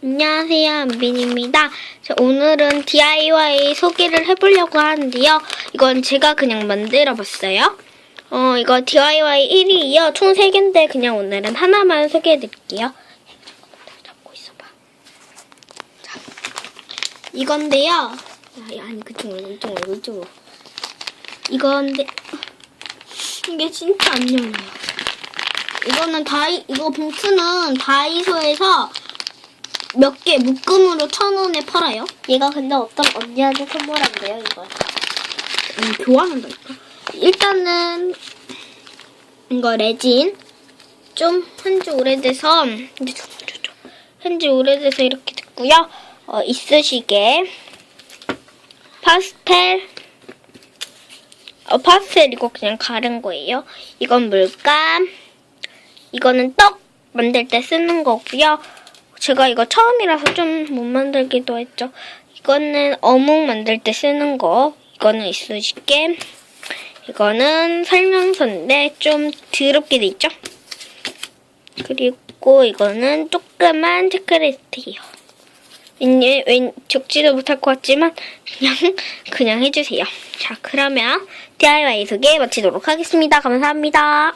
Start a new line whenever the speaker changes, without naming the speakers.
안녕하세요, 안빈입니다. 자, 오늘은 DIY 소개를 해보려고 하는데요. 이건 제가 그냥 만들어 봤어요. 어, 이거 DIY 1위이요. 총 3개인데 그냥 오늘은 하나만 소개해 드릴게요. 잡고 있어봐. 자, 이건데요. 아, 아니, 그쪽으로, 이쪽으로, 이쪽으로. 이건데, 이게 진짜 안 열려요. 이거는 다이, 이거 봉투는 다이소에서 몇 개 묶음으로 천 원에 팔아요.
얘가 근데 어떤 언니한테 선물한대요, 이걸.
음, 교환한다니까. 일단은 이거 레진 좀 한지 오래돼서 이제 좀, 좀, 좀. 한지 오래돼서 이렇게 됐고요. 어, 이쑤시개, 파스텔, 어, 파스텔 이거 그냥 가른 거예요. 이건 물감, 이거는 떡 만들 때 쓰는 거고요. 제가 이거 처음이라서 좀 못 만들기도 했죠. 이거는 어묵 만들 때 쓰는 거. 이거는 이쑤시개. 이거는 설명서인데 좀 더럽게 돼 있죠? 그리고 이거는 조그만 체크리스트예요. 왠, 왠 적지도 못할 것 같지만 그냥 그냥 해주세요. 자 그러면 DIY 소개 마치도록 하겠습니다. 감사합니다.